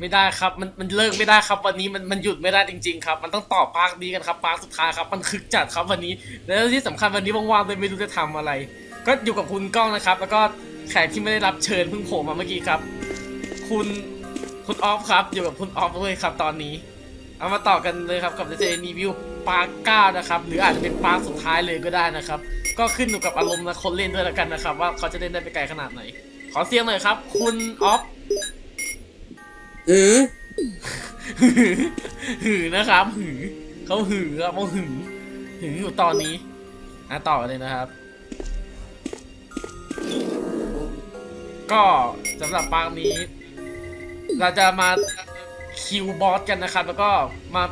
ไม่ได้ครับมันมันเลิกไม่ได้ครับ วันนี้มันมันหยุดไม่ได้จริง ๆ ครับ มันต้องต่อภาคนี้กันครับภาคสุดท้ายครับ มันคึกจัดครับวันนี้ แล้วที่สำคัญวันนี้ว่างๆเลยไม่รู้จะทำอะไร ก็อยู่กับคุณก้องนะครับ แล้วก็แขกที่ไม่ได้รับเชิญเพิ่งโผล่มาเมื่อกี้ครับ คุณคุณออฟครับ อยู่กับคุณออฟด้วยครับ ตอนนี้ เอามาต่อกันเลยครับกับเจรีวิวปาร์ก้านะครับ หรืออาจจะเป็นปาร์คสุดท้ายเลยก็ได้นะครับ ก็ขึ้นอยู่กับอารมณ์และคนเล่นด้วยแล้วกันนะครับ ว่าเขาจะเล่นได้ไปไกลขนาดไหน ขอเสียงหน่อยครับ คุณออฟ หือหือหือนะครับ หือเขาหือครับเขาหือหืออยู่ตอนนี้อะต่อเลยนะครับ ก็สำหรับปางนี้ เราจะมาคิวบอสกันนะครับ แล้วก็มา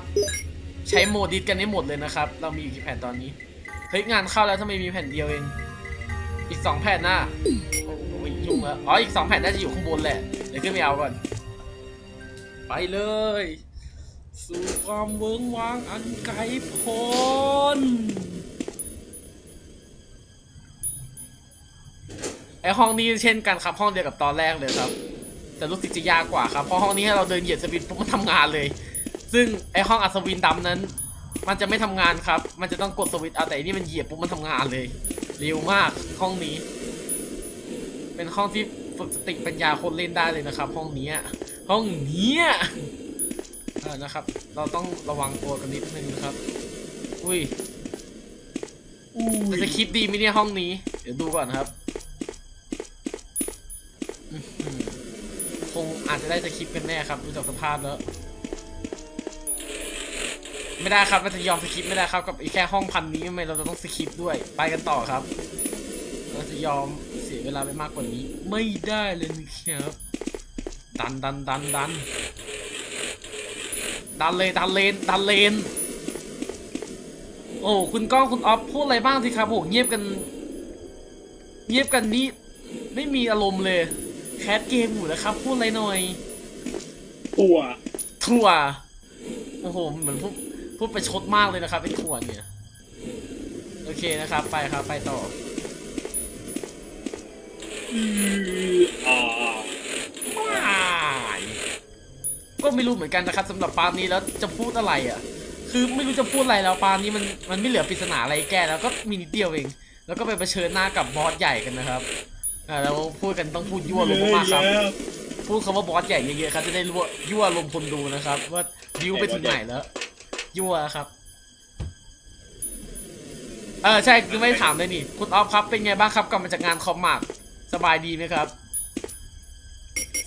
ใช้โหมดดิสกันให้หมดเลยนะครับ เรามีอยู่กี่แผ่นตอนนี้เฮ้ยงานเข้าแล้วทำไมมีแผ่นเดียวเอง อีกสองแผ่นน่ะโอ้ยยุ่งแล้วอ๋ออีกสองแผ่นน่าจะอยู่ข้างบนแหละเดี๋ยวขึ้นไปเอาก่อน ไปเลย สู่ความเวิงวางอันไกลโพ้นไอห้องนี้เช่นกันครับห้องเดียวกับตอนแรกเลยครับ แต่รู้สึกจะยากกว่าครับเพราะห้องนี้ให้เราเดินเหยียดสวิตช์ปุ๊บมันทำงานเลย ซึ่งไอห้องอัศวินดำนั้น มันจะไม่ทำงานครับ มันจะต้องกดสวิตช์เอาแต่อันนี่มันเหยียบปุ๊บมันทำงานเลยเร็วมากห้องนี้ เป็นห้องที่ฝึกสติปัญญาคนเล่นได้เลยนะครับ ห้องนี้ย ห้องเนี้ยเออนะครับ เราต้องระวังตัวกันนิดนึงนะครับ อุ้ยอุ้มันยจะคลิปดีไหมเนี่ยห้องนี้ เดี๋ยวดูก่อนครับอื้อหือคงอาจจะได้จะคลิปกันแน่ครับดูจากสภาพแล้ว ไม่ได้ครับมันจะยอมสคริปต์ไม่ได้ครับกับไอ้แค่ห้องพันนี้ทำไมเราจะต้องสคริปต์ด้วย ไปกันต่อครับ เราจะยอมเสียเวลาไปมากกว่านี้ ไม่ได้เลยนะครับ ดันดันดันดันดันเลยดันเลนดันเลน โอ้คุณก้องคุณออฟพูดอะไรบ้างสิครับโอ้เงียบกัน เงียบกันนี่ไม่มีอารมณ์เลยแคสเกมอยู่นะครับ พูดอะไรหน่อยตัวถั่วโอ้โหเหมือนพูดพูดไปชดมากเลยนะครับไอ้ถั่วเนี่ยโอเคนะครับ ไปครับไปต่ออืออ่ ไม่รู้เหมือนกันนะครับสำหรับปาล์มนี้แล้วจะพูดอะไรอะ คือไม่รู้จะพูดอะไรแล้วปาล์มนี้มันมันไม่เหลือปริศนาอะไรแก้แล้วก็มีนิดเดียวเอง แล้วก็ไปเผชิญหน้ากับบอสใหญ่กันนะครับอ่าแล้วพูดกันต้องพูดยั่วลมณ์มากๆครับแล้วพูดคำว่าบอสใหญ่เยอะๆครับจะได้รู้ว่ายั่วลมณ์คนดูนะครับ ว่าดิวไปถึงไหนแล้ว ยั่วครับเออใช่คือไม่ถามเลยนี่คุณออฟครับเป็นไงบ้างครับกลับมาจากงานคอมมากสบายดีไหมครับ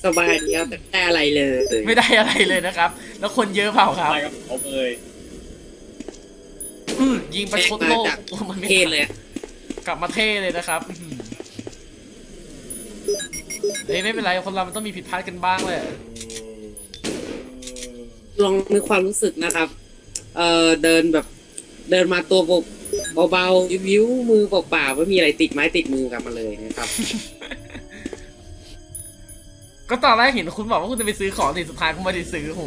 สบายดีครับแต่ได้อะไรเลยไม่ได้อะไรเลยนะครับ แล้วคนเยอะเปล่าครับใช่ครับผมเอ่ยอืมยิงประชดโลกแม่งมาจากโอ้มันไม่เทศเลยอะกลับมาเท่เลยนะครับอื้อหือเฮ้ยไม่เป็นไรคนเรามันต้องมีผิดพลาดกันบ้างเลยลองนึกความรู้สึกนะครับ เอ่อเดินแบบ เดินมาตัวเบาๆวิวๆมือเปล่าๆไม่มีอะไรติดไม้ติดมือกลับมาเลยนะครับ ก็ตอนแรกเห็นคุณบอกว่าคุณจะไปซื้อของแต่สุดท้ายคุณไม่ได้ซื้อโห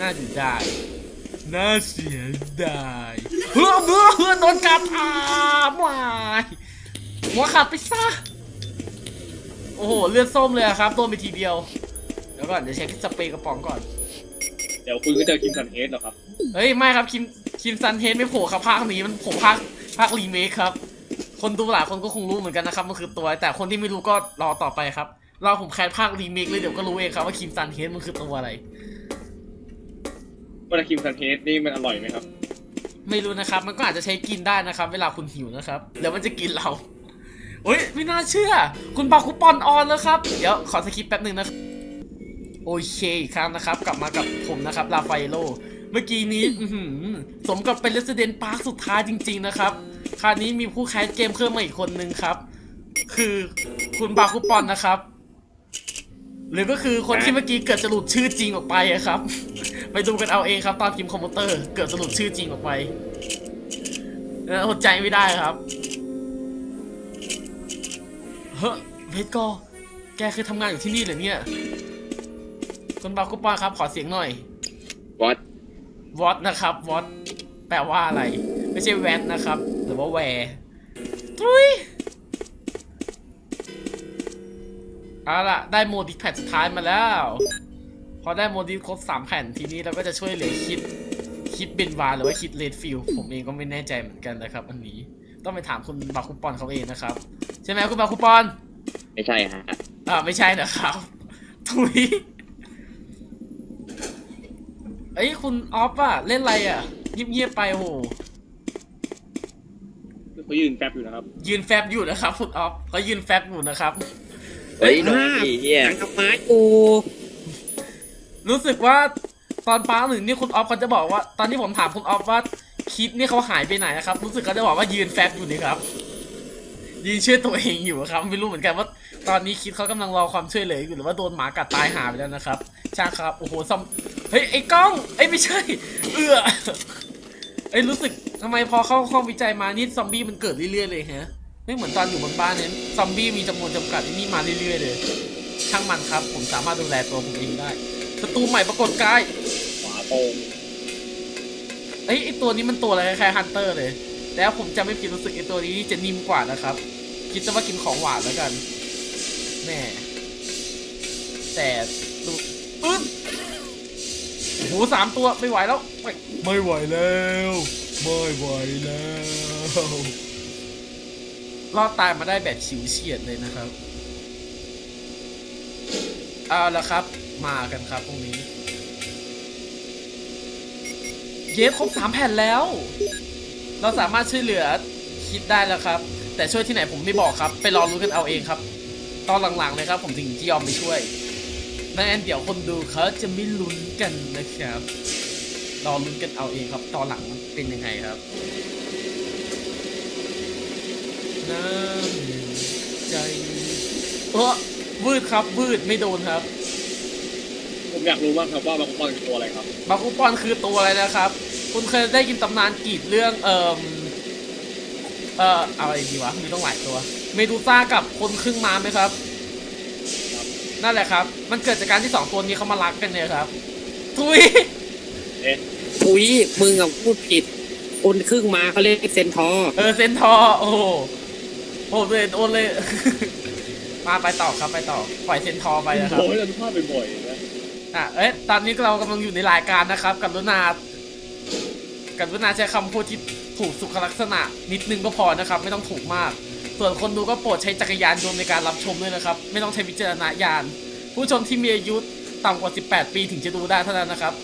น่าเสียดายน่าเสียดายเฮ้อเฮ้อเฮ้อโดนกัดอ่าวายหัวขาดไปซะโอ้โหเลือดส้มเลยอะครับโดนไปทีเดียวเดี๋ยวก่อนเดี๋ยวเช็คสเปรย์กระป๋องก่อน เดี๋ยวคุณก็เจอคิมสันเฮดหรอกครับ เฮ้ยไม่ครับคิมคิมซันเฮดไม่โผล่ครับภาคนี้มันโผล่ภาคภาครีเมคครับ คนดูหลายคนก็คงรู้เหมือนกันนะครับมันคือตัว แต่คนที่ไม่รู้ก็รอต่อไปครับ เราผมแคสภาครีเมคเลยเดี๋ยวก็รู้เองครับว่าคิมซันเฮดมันคือตัวอะไรว่าคิมสันเฮดนี่มันอร่อยไหมครับ ไม่รู้นะครับ มันก็อาจจะใช้กินได้นะครับ เวลาคุณหิวนะครับเดี๋ยวมันจะกินเราเฮ้ยไม่น่าเชื่อ คุณปาคุปอนออนแล้วครับ เดี๋ยวขอสคิปแป๊บหนึ่งนะครับโอเคอีกครั้งนะครับ กลับมากับผมนะครับลาฟาเอโล เมื่อกี้นี้อื้อหือสมกับเป็น Resident Park สุดท้ายจริง ๆ นะครับ คราวนี้มีผู้แคสเกมเพิ่มมาอีกคนนึงครับ คือคุณบาคุปอนนะครับ หรือก็คือคนที่เมื่อกี้เกิดจะหลุดชื่อจริงออกไปอะครับ ไปดูกันเอาเองครับตอนพิมพ์คอมพิวเตอร์ เกิดจะหลุดชื่อจริงออกไปเอออดใจไม่ได้ครับ เฮ้ยเวทก็ แกเคยทำงานอยู่ที่นี่เหรอเนี่ยคุณบาคุปอนครับ ขอเสียงหน่อยวัดวอตนะครับวอตแปลว่าอะไร ไม่ใช่แวทนะครับ หรือว่าแวร์ทุย เอาล่ะ ได้โมดิแพดสุดท้ายมาแล้ว พอได้โมดิฟครบสามแผ่นทีนี้เราก็จะช่วยเหลือคิด คิดเบนวาหรือว่าคิดเลดฟิลผมเองก็ไม่แน่ใจเหมือนกันนะครับ อันนี้ต้องไปถามคุณบาคุปอนเขาเองนะครับ ใช่ไหมคุณบาคุปอน ไม่ใช่ฮะอ่าไม่ใช่นะครับทุยเอ้ยคุณออฟอะเล่นอะไรอะเงียบๆไปโหเขายืนแฟบอยู่นะครับ ยืนแฟบอยู่นะครับคุณออฟเขายืนแฟบอยู่นะครับ เฮ้ยโดนดีเฮียหนังกับไม้กูรู้สึกว่าตอนป้าหนึ่งนี่คุณออฟเขาจะบอกว่า ตอนที่ผมถามคุณออฟว่าคิดนี่เขาหายไปไหนนะครับ รู้สึกเขาจะบอกว่ายืนแฟบอยู่นี่ครับ ยืนช่วยตัวเองอยู่ครับ ไม่รู้เหมือนกันว่า ตอนนี้คิดเขากำลังรอความช่วยเหลืออยู่หรือว่าโดนหมากัดตายหาไปแล้วนะครับช่างครับโอ้โหซอมเฮ้ยไอ้กล้องไอ้ยไม่ใช่ เอื้อไอ้ยรู้สึกทำไมพอเข้าห้องวิจัยมานี่ซอมบี้มันเกิดเรื่อยๆเลยฮะ ไม่เหมือนตอนอยู่บนบ้านเนี่ยซอมบี้มีจำนวนจำกัดไอ้นี่มาเรื่อยๆเลย ช่างมันครับ ผมสามารถดูแลตัวผมเองได้ศัตรูใหม่ปรากฏกายขวาตรงเอ้ยไอตัวนี้มันตัวอะไรคล้ายๆฮันเตอร์เลย แล้วผมจะไม่ผิดรู้สึกไอตัวนี้จะนิ่มกว่านะครับ คิดซะว่ากินของหวานแล้วกันแม่แต่ดูปึ๊บโอ้โหสามตัวไม่ไหวแล้ว ไม่ไม่ไหวแล้ว ไม่ไหวแล้ว รอดตายมาได้แบบฉิวเฉียดเลยนะครับเอาละครับมากันครับตรงนี้ เย็บครบสามแผ่นแล้ว เราสามารถช่วยเหลือคิดได้แล้วครับ แต่ช่วยที่ไหนผมไม่บอกครับ ไปรอรู้กันเอาเองครับ ตอนหลังๆเลยครับ ผมถึงจะยอมไปช่วยไม่นเดี๋ยวคนดูเขาจะไม่ลุ้นกันนะครับรอลุ้นกันเอาเองครับ ตอนหลังเป็นยังไงครับ น้ำใจเออวืดครับวืดไม่โดนครับ ผมอยากรู้มากครับว่ามันคือตัวอะไรครับบาคุปอนคือตัวอะไรนะครับ คุณเคยได้ยินตำนานกรีดเรื่องเอ่อเอ่ออะไรดีวะมีต้องหลายตัว เมดูซ่ากับคนครึ่งม้าไหมครับ นั่นแหละครับ มันเกิดจากการที่สองตัวนี้เขามารักกันเนี่ยครับทุยเอ๊ะอุ้ยมึงอะพูดผิดคนครึ่งมาเขาเรียกเซนทอร์เออเซนทอร์โอ้ โหโอ้เลยโอนเลย มาไปต่อครับไปต่อ ปล่อยเซนทอร์ไปนะครับ โอ้ยเราดูภาพบ่อยๆนะอะ เอ๊ะ ตอนนี้เรากำลังอยู่ในรายการนะครับ กับรุณากับรุณาใช้คำพูดที่ถูกสุขลักษณะ นิดนึงก็พอนะครับ ไม่ต้องถูกมาก ส่วนคนดูก็โปรดใช้จักรยานยนต์ในการรับชมด้วยนะครับ ไม่ต้องใช้วิจารณญาณ ผู้ชมที่มีอายุต่ำกว่า 18 ปีถึงจะดูได้เท่านั้นนะครับ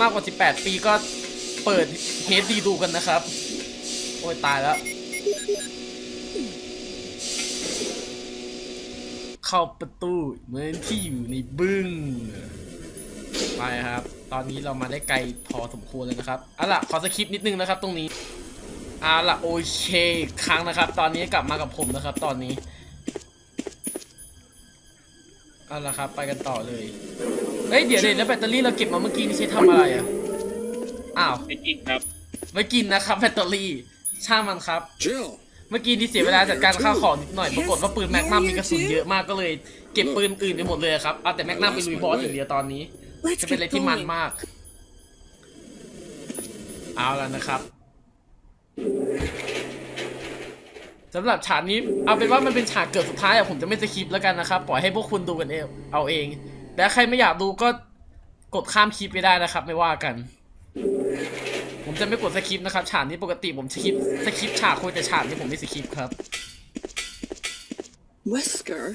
มากกว่า 18 ปีก็เปิดเฮดดีดูกันนะครับ โอ้ยตายแล้ว เข้าประตูเหมือนที่อยู่ในบึ้งไปครับ ตอนนี้เรามาได้ไกลพอสมควรเลยนะครับเอาล่ะขอสคริปต์นิดนึงนะครับ ตรงนี้เอาล่ะโอเคอีกครั้งนะครับ ตอนนี้กลับมากับผมนะครับ ตอนนี้เอาล่ะครับ ไปกันต่อเลยเฮ้ยเดี๋ยวเดี๋ยวแล้วแบตเตอรี่เราเก็บมาเมื่อกี้นี่ใช้ทำอะไรอะอ้าวไอ้กิ๊กครับไม่กินนะครับแบตเตอรี่ช่างมันครับ Jill, เมื่อกี้นี่เสียเวลาจัดการข้าวของนิดหน่อยปรากฏว่าปืนแมกนัมมีกระสุนเยอะมากก็เลย เก็บปืนอื่นไปหมดเลยครับเอาแต่แมกนัมไปลุยบอสอย่างเดียวตอนนี้ let's จะเป็นอะไร get ที่มัน going. มาก เอาแล้วนะครับสำหรับฉากนี้เอาเป็นว่ามันเป็นฉากเกือบสุดท้ายอะผมจะไม่สคริปต์แล้วกันนะครับ ปล่อยให้พวกคุณดูกันเองเอาเองแต่ใครไม่อยากดูก็กดข้ามคลิปไปได้นะครับ ไม่ว่ากันผม จะไม่กดสคริปต์นะครับ ฉากนี้ปกติผมสคริปต์สคริปต์ฉากคุยแต่ฉากนี้ผมไม่สคริปต์ครับ Wesker,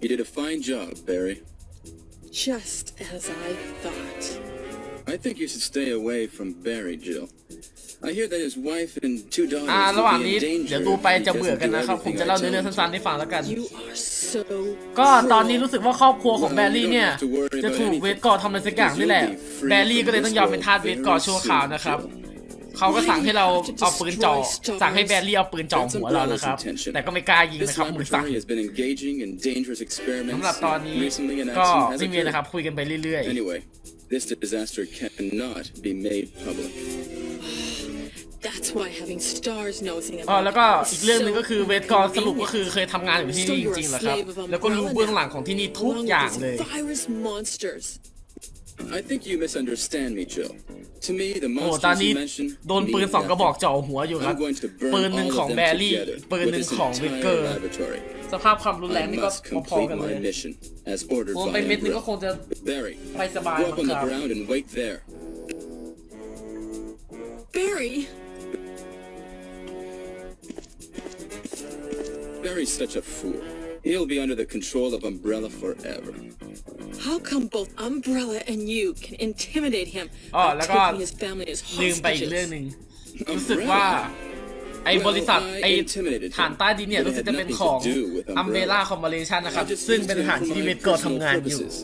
You did a fine job, Barry. just as I thought. I think you should stay away from Barry, Jill. I hear that his wife and two daughters อ่าระหว่าง will นี้ be in เดี๋ยว danger ดู if ไป he จะเบื่อ doesn't กัน do นะครับผม everything จะ I เล่าเนื้อ tell เรื่อง him สั้นๆให้ฟังแล้วกัน You are so. ก็ตอนนี้รู้สึกว่าครอบครัวของแบรี่เนี่ย Well, you don't have to worry จะ about ถูก anything. เวทกอร์ทำอะไรสักอย่างนี่แหละ แบรี่ก็เลยต้องยอมเป็นทาสเวทกอร์ชั่วคราวนะครับเขาก็สั่งให้เราเอาปืนจ่อสั่งให้แบรี่เอาปืนจ่อหัวเรานะครับ แต่ก็ไม่กล้ายิง This นะครับมือสั่น laboratory has been engaging in dangerous สำหรับ experiments. ตอนนี้ Recently, an ก็ accident has ไม่มีนะครับ occurred. คุยกันไปเรื่อย Anyway, That's why having stars nosing ๆอ๋อ about แล้วก็ you อี is กเรื่องหนึง so ก็คือเวทกอร์สรุปก็คือ convenient. เคยทำงานอยู่ที่นี่จริงๆเหรอครับ แล้วก็รู้เบื้องหลังของที่นี่ทุก Along อย่าง with เลย these virus monsters. I think you misunderstand me, Jill. To me, the โอ้ตอน monsters นี้ you mentioned โดนปืน mean สองกระบอก nothing. จ่อหัวอยู่ครับ I'm going to burn ปืนหนึ่ง all ของ of แบ them รี่ together ปืน with หนึ่ง this ของวิกเกอ entire ร์ laboratory. สภาพความรุนแรง I นี่ก็ must พอ complete ๆกันเลย my mission as ordered ผม by ไปเม็ดนึงก็ Umbrella. คงจะ Barry, ไปสบาย go มั้ up ง on ค the รับ ground and wait there. Barry, Barry's such a fool. He'll be under the control of Umbrella forever. how come both Umbrella and you can intimidate him Oh, by like, taking uh, his family as ลืมไปอีกเรื่อง hostages? หนึ่งรู้สึกว่า ไอ้บริษัท Well, I ไอ้ intimidated him, ฐานใต้ดินเนี่ย but it รู้สึก had จะเป็น nothing ของ to do with อัมเบล่า Umbrella. คอมบริชันนะครับ I just ซึ่ง used เป็น him ฐาน for ที่ my เวทโกทำ personal งานอยู่ purposes.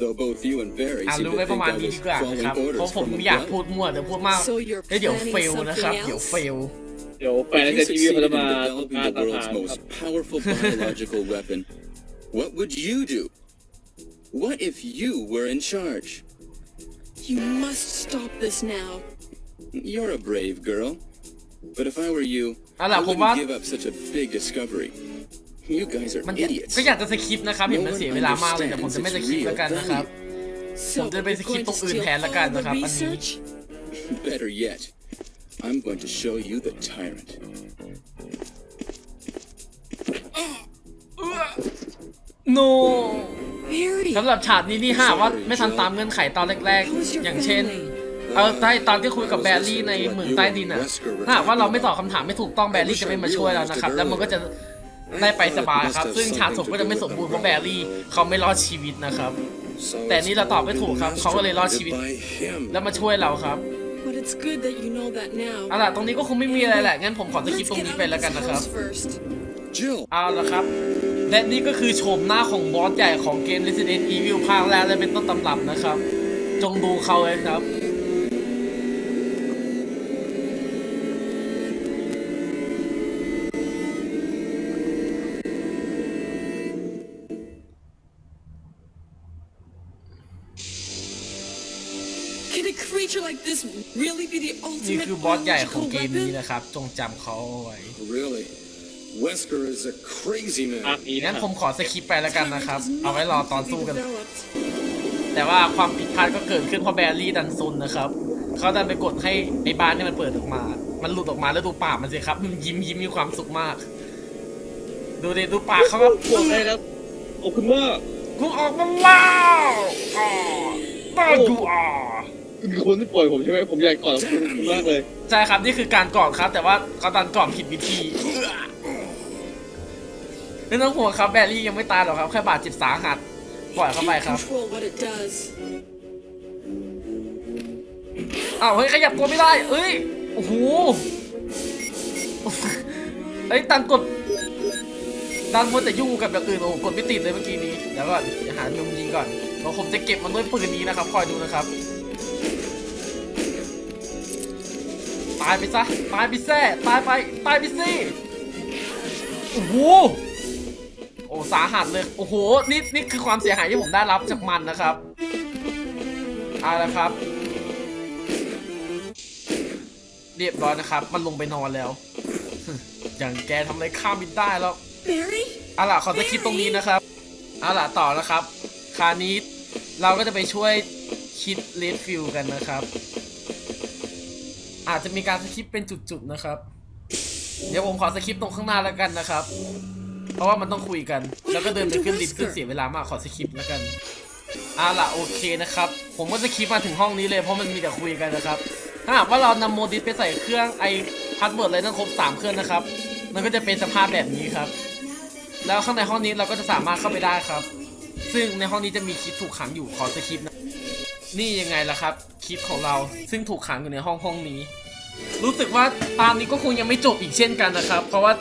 Though both you and Barry อ่า seem รู้ to ไว้ประ think มาณ I นี้ was ดีกว่านะครับ following เพราะ orders ผม from ไม่อยากพู Umbrella. ดมั่วเดี๋ยวพูดมาก So you're เฮ้ยเดี๋ยว planning เฟลนะครับ something เดี๋ยว else? เฟล เดี๋ยวแฟน If ใน you ทีวีเขา succeeded จะ in มา developing การ the ต่อ world's ทาง most powerful biological weapon, what would you do? What if you were in charge? You must stop this now. You're a brave girl. But if I were you, เอาล่ะ I ผมว่า wouldn't give up such a big discovery. You guys are มัน idiots. ก็อยากจะสคริปต์นะครับเห็นมันเสียเวลามากเลยแต่ผมจะไม่สคริปต์แล้วกันนะครับ So Well, you're they're basically going to tong stealอื่นแทนละกัน all the นะครับอันนี้ research? Better yet, I'm going to show you the tyrant. no Barry, สำหรับฉากนี้นี่หากว่าไม่ทันตามเงื่อนไขตอนแรกๆ อย่างเช่น เออใต้ตอนที่คุยกับแบร์รี่ในเหมืองใต้ดินอะถ้าหากว่าเราไม่ตอบคำถามไม่ถูกต้องแบร์รี่จะไม่มาช่วยเรานะครับ แล้วมันก็จะได้ไปสบายครับ ซึ่งฉากจบก็จะไม่สมบูรณ์เพราะแบร์รี่เขาไม่รอดชีวิตนะครับ So แต่นี่เราตอบไม่ถูกครับ เขาก็เลยรอดชีวิต by him. แล้วมาช่วยเราครับ but it's good that you know that now. เอาล่ะตรงนี้ก็คงไม่มีอะไรแหละ งั้นผมขอสคริป Let's ต์ตรง get นี้ out ไป of แล้วกัน this นะครับ house first. Jill, เอาละครับ และนี่ก็คือโฉมหน้าของบอสใหญ่ของเกม Resident Evil ภาคแรกและเป็นต้นตำรับนะครับ จงดูเขาเลยครับ this really be the นี่ ultimate คือบอสใหญ่ของ biological เกมนี้ weapon? นะครับ จงจำเขาเอาไว้ really? Wesker is a crazy ภาค man. นี้งั้นะนคผรับมขอสคริปต์ไปแล้วกันนะครับ Tyrant is เอาไว้รอตอน not สู้กัน developed. แต่ว่าความผิดพลาดก็เกิดขึ้นเพราะแบรี่ดันซุนนะครับเขาดันไปกดให้ไอ้บ้านเนี่ยมันเปิดออกมา มันหลุดออกมาแล้วดูปากมันสิครับมันยิ้มยิ้มมีความสุขมาก ดูดิดูปากเขาก็ปวดเลยครับขอบคุณมากกูออกมาแล้วอ่าบ้าดูอ่า คือคนที่ปล่อยผมใช่ไหมผมอยากกอดคุณมากเลย ใช่ครับนี่คือการกอดครับ แต่ว่าเขาดันกอดผิดวิธีไม่ต้องห่วงครับแบรี่ยังไม่ตายหรอกครับแค่บาดเจ็บสาหัสปล่อยเข้าไปครับอ้าวเฮ้ยขยับตัวไม่ได้เอ้ยโอ้โหเอ้ยตันกดดันมัวแต่ยุ่งกับอย่างอื่นโอ้กดไม่ติดเลยเมื่อกี้นี้เดี๋ยวก่อนเดี๋ยวหามุมยิงก่อนเพราผมจะเก็บมันด้วยปืนนี้นะครับคอยดูนะครับายไปซะ ตายไปแซ่ตายไป ตายไปสิโอ้โหโอ้สาหัสเลย โอ้โห นี่นี่คือความเสียหายที่ผมได้รับจากมันนะครับเอาละครับ เรียบร้อยนะครับ มันลงไปนอนแล้ว อย่างแกทำอะไรข้ามบินได้แล้ว Barry? เอาล่ะขอสคริปต์ตรงนี้นะครับเอาล่ะต่อนะครับ คราวนี้เราก็จะไปช่วยคิดเลดฟิลกันนะครับ อาจจะมีการสคริปต์เป็นจุดๆนะครับ เดี๋ยวผมขอสคริปต์ตรงข้างหน้าแล้วกันนะครับ เพราะว่ามันต้องคุยกัน แล้วก็เดินไปขึ้นลิฟต์ซึ่งเสียเวลามากขอสคริปต์แล้วกันเอาล่ะโอเคนะครับ ผมก็สคริปต์มาถึงห้องนี้เลยเพราะมันมีแต่คุยกันนะครับ ถ้าหากว่าเรานำโมดิสไปใส่เครื่องไอพาสเวิร์ดอะไรทั้งครบสามเครื่องนะครับ มันก็จะเป็นสภาพแบบนี้ครับ แล้วข้างในห้องนี้เราก็จะสามารถเข้าไปได้ครับ ซึ่งในห้องนี้จะมีคิดถูกขังอยู่ขอสคริปต์ นี่ยังไงล่ะครับคิดของเราซึ่งถูกขังอยู่ในห้องห้องนี้ รู้สึกว่าตามนี้ก็คงยังไม่จบอีกเช่นกันนะครับ เพราะว่า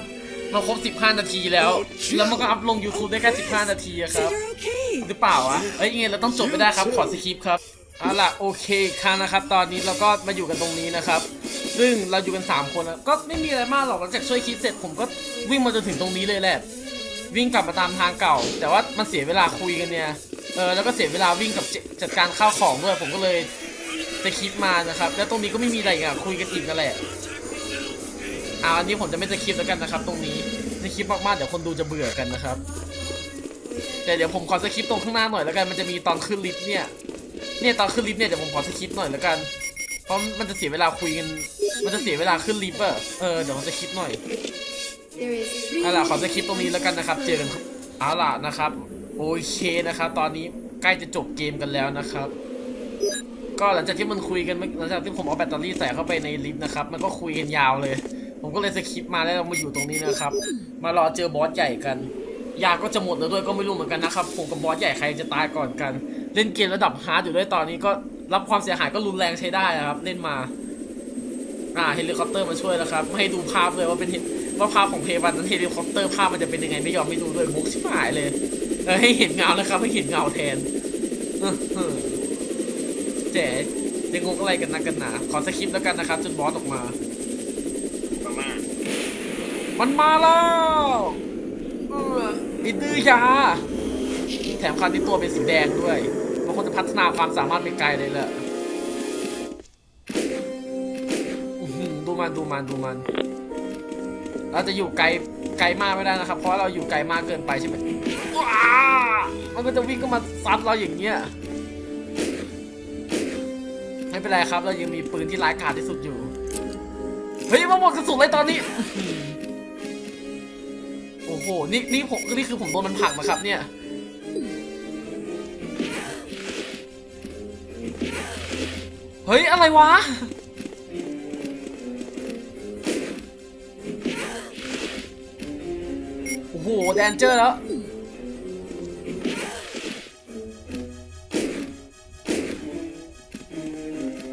มันครบ 15 นาทีแล้ว แล้วมันก็อัพลง YouTube ได้แค่ 15 นาทีครับหรือเปล่าวะเอ้ยยังไงเราต้องจบไม่ได้ครับขอสคริปต์ครับเอาล่ะโอเคครั้งนะครับ ตอนนี้เราก็มาอยู่กันตรงนี้นะครับ ซึ่งเราอยู่กัน 3 คนก็ไม่มีอะไรมากหรอกหลังจากช่วยคิดเสร็จผมก็วิ่งมาจนถึงตรงนี้เลยแหละวิ่งกลับมาตามทางเก่า แต่ว่ามันเสียเวลาคุยกันเนี่ย เออแล้วก็เสียเวลาวิ่งกับเจจัดการข้าวของด้วย ผมก็เลยจะคลิปมานะครับ แล้วตรงนี้ก็ไม่มีอะไรอีกอะคุยกันอีกนั่นแหละอ่าอันนี้ผมจะไม่จะคลิปแล้วกันนะครับ ตรงนี้จะคลิปมากๆเดี๋ยวคนดูจะเบื่อกันนะครับ แต่เดี๋ยวผมขอสคริปต์ตรงข้างหน้าหน่อยแล้วกันมันจะมีตอนขึ้นลิฟต์เนี่ยเนี่ยตอนขึ้นลิฟต์เนี่ยเดี๋ยวผมขอสคริปต์หน่อยแล้วกันเพราะมันจะเสียเวลาคุยกัน มันจะเสียเวลาขึ้นลิฟต์อะเออเดี๋ยวผมจะคลิปหน่อย There is three เอาล่ะขอสคริปต์ตรงนี้แล้วกันนะครับ เจอกันเอาล่ะนะครับ โอเคนะครับ ตอนนี้ใกล้จะจบเกมกันแล้วนะครับ ก็หลังจากที่มันคุยกันหลังจากที่ผมเอาแบตเตอรี่ใส่เข้าไปในลิฟต์นะครับ มันก็คุยกันยาวเลย ผมก็เลยสคริปต์มาแล้วเรามาอยู่ตรงนี้นะครับ มารอเจอบอสใหญ่กันยาก็จะหมดแล้วด้วยก็ไม่รู้เหมือนกันนะครับผมกับบอสใหญ่ใครจะตายก่อนกัน เล่นเกมระดับฮาร์ดอยู่ด้วยตอนนี้ก็รับความเสียหายก็รุนแรงใช้ได้นะครับ เล่นมา อ่าเฮลิคอปเตอร์มาช่วยแล้วครับไม่ให้ดูภาพเลยว่าเป็นว่าภาพของเพวันนั้นเฮลิคอปเตอร์ภาพมันจะเป็นยังไงไม่ยอมไม่ดูด้วยมุกชิบหายเลย ให้เห็นเงาแล้วครับให้เห็นเงาแทนเจ๋จะงงอะไรกันนักกันหนาขอสคริปต์แล้วกันนะครับจนบอสออกมามาม่ามันมาแล้วออไอ้ดื้อยา แถมคันที่ตัวเป็นสีแดงด้วยมันควรจะพัฒนาความสามารถไปไกลเลยแหละดูมันดูมันดูมัน เราจะอยู่ไกลไกลมากไม่ได้นะครับ เพราะเราอยู่ไกลมากเกินไปใช่ไหมว้ามันก็จะวิ่งเข้ามาซัดเราอย่างเงี้ยไม่เป็นไรครับ เรายังมีปืนที่ร้ายกาจที่สุดอยู่ เฮ้ยมาหมดกระสุนเลยตอนนี้ โอ้โห นี่นี่ผมนี่คือผมโดนมันผลักนะครับเนี่ย เฮ้ย อะไรวะ หแดนเจอร์แล้ว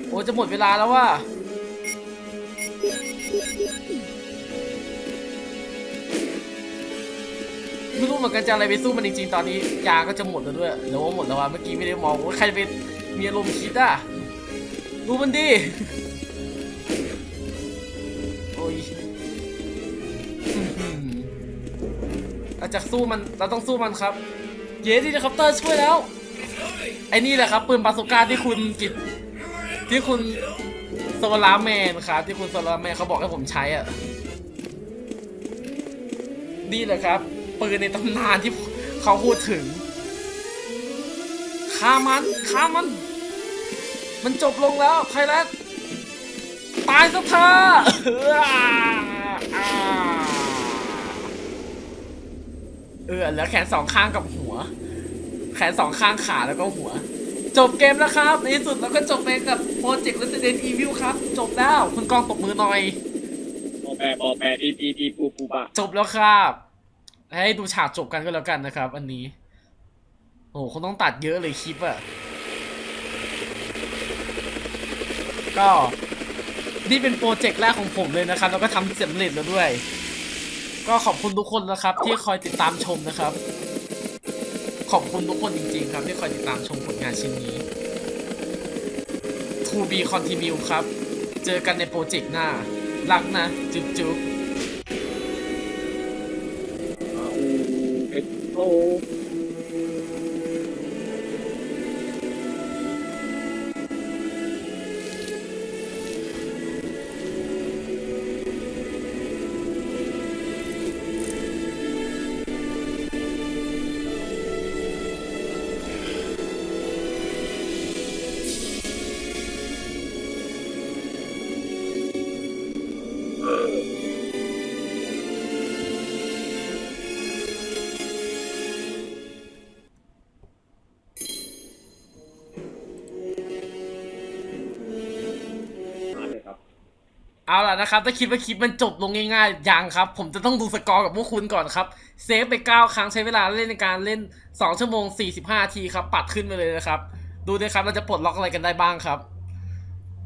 โอ้จะหมดเวลาแล้วว่ะไม่รู้เหมือนกันจะอะไรไปสู้มันจริงๆตอนนี้ยาก็จะหมดแล้วด้วยหรือว่าหมดแล้ววะเมื่อกี้ไม่ได้มองว่าใครจะไปมีอารมณ์คิดอะดูมันดิ เราจะสู้มันเราต้องสู้มันครับ เยดีนะครับเตอร์ช่วยแล้ว ไอ้นี่แหละครับปืนบาสุก้าที่คุณกิตที่คุณโซลาร์แมนครับที่คุณโซลาร์แมนเขาบอกให้ผมใช้อะนี่แหละครับปืนในตำนานที่เขาพูดถึงฆ่ามันฆ่ามัน มันจบลงแล้วไพลัสตายซะเธอ เอออ่าเออเหลือแขนสองข้างกับหัว แขนสองข้างขาแล้วก็หัว จบเกมแล้วครับ ในที่สุดเราก็จบไปกับโปรเจกต์ Resident Evil ครับ จบแล้วคุณกองตบมือหน่อยปอแปรปอแปรอีปีปีปูปูปะจบแล้วครับ ให้ดูฉากจบกันก็แล้วกันนะครับ อันนี้ โอ้โหคงต้องตัดเยอะเลยคลิปอะก็นี่เป็นโปรเจกต์แรกของผมเลยนะครับ แล้วก็ทำสำเร็จแล้วด้วย ก็ขอบคุณทุกคนนะครับ ที่คอยติดตามชมนะครับ ขอบคุณทุกคนจริง ๆ ครับ ที่คอยติดตามชมผลงานชิ้นนี้ To be continue ครับ เจอกันในโปรเจกต์หน้า รักนะ จุ๊บจุ๊บเเอาล่ะนะครับ ถ้าคิดว่าคลิปมันจบลงง่ายๆยังครับ ผมจะต้องดูสกอร์กับพวกคุณก่อนครับเซฟไป 9 ครั้งใช้เวลาเล่นในการเล่น 2 ชั่วโมง 45นาทีครับ ปัดขึ้นไปเลยนะครับ ดูด้วยครับเราจะปลดล็อกอะไรกันได้บ้างครับ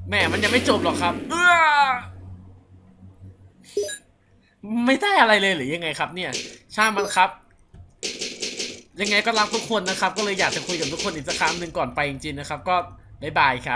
แหมมันยังไม่จบหรอกครับเออไม่ได้อะไรเลยหรือยังไงครับ เนี่ยช่างมันครับ ยังไงก็รักทุกคนนะครับ ก็เลยอยากจะคุยกับทุกคนอีกสักครั้งหนึ่งก่อนไปจริงๆนะครับ ก็บ๊ายบายครับ